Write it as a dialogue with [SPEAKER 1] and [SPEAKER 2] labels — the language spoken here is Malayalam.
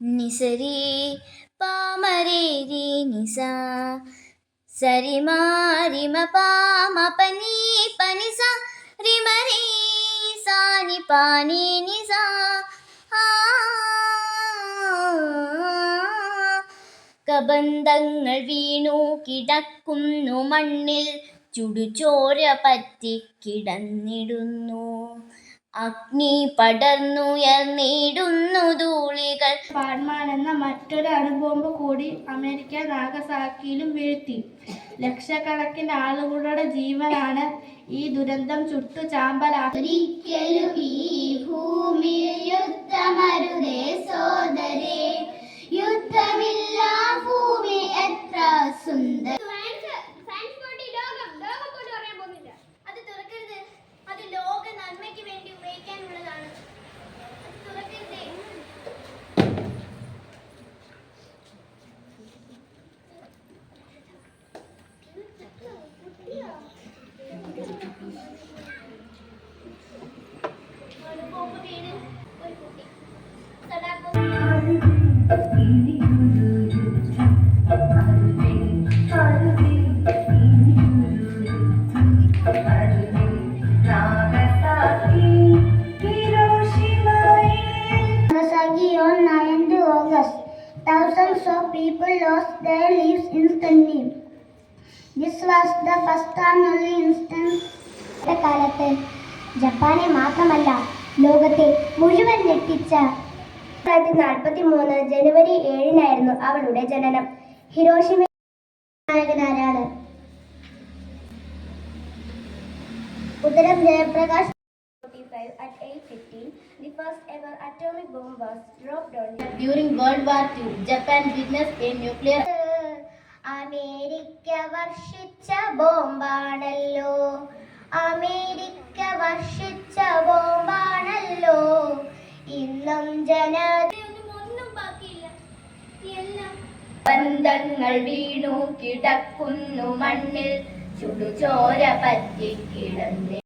[SPEAKER 1] നിസരി പാമരേരി നിസ സരിമാരിമ പാമ പനി പനിസ റിമരി സാനി പാനി നിസ കബന്ധങ്ങൾ വീണു കിടക്കുന്നു മണ്ണിൽ ചുടുചോര പറ്റി കിടന്നിടുന്നു അഗ്നി പടർന്നുയർന്നിടുന്നു ധൂളികൾ.
[SPEAKER 2] പാഡ്മാൻ എന്ന മറ്റൊരു അണുബോംബ് കൂടി അമേരിക്ക നാഗസാക്കിയിലും വീഴ്ത്തി. ലക്ഷക്കണക്കിന് ആളുകളുടെ ജീവനാണ് ഈ ദുരന്തം ചുട്ടു ചാമ്പലാക്കി
[SPEAKER 1] ഒരിക്കലും ഈ
[SPEAKER 3] Thousands of people lost their lives instantly. This was the first and only instance. കാലത്ത് ജപ്പാനെ മാത്രമല്ല ലോകത്തെ മുഴുവൻ ഞെട്ടിച്ച തൊള്ളായിരത്തി നാൽപ്പത്തി മൂന്ന് ജനുവരി ഏഴിനായിരുന്നു അവളുടെ ജനനം ഹിരോഷിമ നായകനാരാണ് ഉത്തരം Jayaprakash 45 at 8:15, the first ever atomic bomb was dropped world
[SPEAKER 2] war World Japan II, a nuclear a nuclear
[SPEAKER 3] America വർഷിച്ച ബോംബാണല്ലോ. അമേരിക്ക വർഷിച്ച ബോംബാണല്ലോ. ഇന്നും ജന
[SPEAKER 1] ഒന്നും ബാക്കിയില്ല. എല്ലാം
[SPEAKER 2] ബന്ധങ്ങൾ വീണു കിടക്കുന്നു മണ്ണിൽ. ചുടുചോര പറ്റി കിടന്ന്